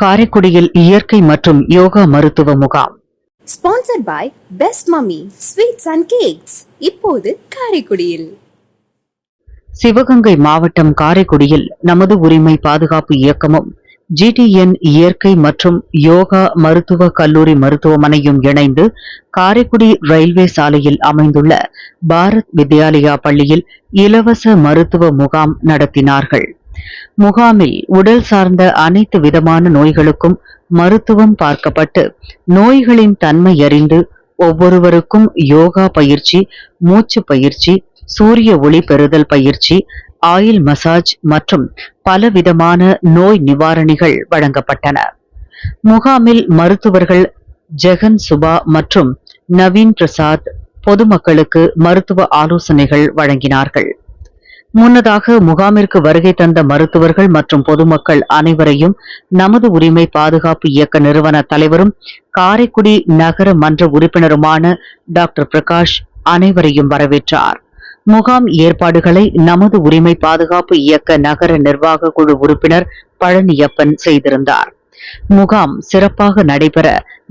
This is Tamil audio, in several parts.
காரைக்குடியில் இயற்கை மற்றும் யோகா மருத்துவ முகாம். Sponsored by best mummy sweets and cakes இப்போது காரைக்குடியில். சிவகங்கை மாவட்டம் காரைக்குடியில் நமது உரிமை பாதுகாப்பு இயக்கமும் ஜிடிஎன் இயற்கை மற்றும் யோகா மருத்துவ கல்லூரி மருத்துவமனையும் இணைந்து காரைக்குடி ரயில்வே சாலையில் அமைந்துள்ள பாரத் வித்யாலயா பள்ளியில் இலவச மருத்துவ முகாம் நடத்தினார்கள். முகாமில் உடல் சார்ந்த அனைத்து விதமான நோய்களுக்கும் மருத்துவம் பார்க்கப்பட்டு நோய்களின் தன்மை அறிந்து ஒவ்வொருவருக்கும் யோகா பயிற்சி மூச்சு பயிற்சி சூரிய ஒளி பெறுதல் பயிற்சி ஆயில் மசாஜ் மற்றும் பலவிதமான நோய் நிவாரணிகள் வழங்கப்பட்டன. முகாமில் மருத்துவர்கள் ஜெகன் சுபா மற்றும் நவீன் பிரசாத் பொதுமக்களுக்கு மருத்துவ ஆலோசனைகள் வழங்கினார்கள். முன்னதாக முகாமிற்கு வருகை தந்த மருத்துவர்கள் மற்றும் பொதுமக்கள் அனைவரையும் நமது உரிமை பாதுகாப்பு இயக்க நிறுவன தலைவரும் காரைக்குடி நகர மன்ற உறுப்பினருமான டாக்டர் பிரகாஷ் அனைவரையும் வரவேற்றார். முகாம் ஏற்பாடுகளை நமது உரிமை பாதுகாப்பு இயக்க நகர நிர்வாக குழு உறுப்பினர் பழனியப்பன் செய்திருந்தார். முகாம் சிறப்பாக நடைபெற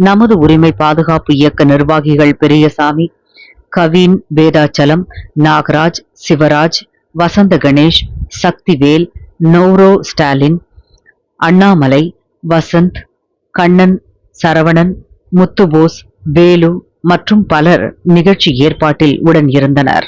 நமது உரிமை பாதுகாப்பு இயக்க நிர்வாகிகள் பெரியசாமி கவின் வேதாச்சலம் நாகராஜ் சிவராஜ் வசந்த கணேஷ் சக்திவேல் நௌரோ ஸ்டாலின் அண்ணாமலை வசந்த் கண்ணன் சரவணன் முத்துபோஸ் வேலு மற்றும் பலர் நிகழ்ச்சி ஏற்பாட்டில் உடன் இருந்தனர்.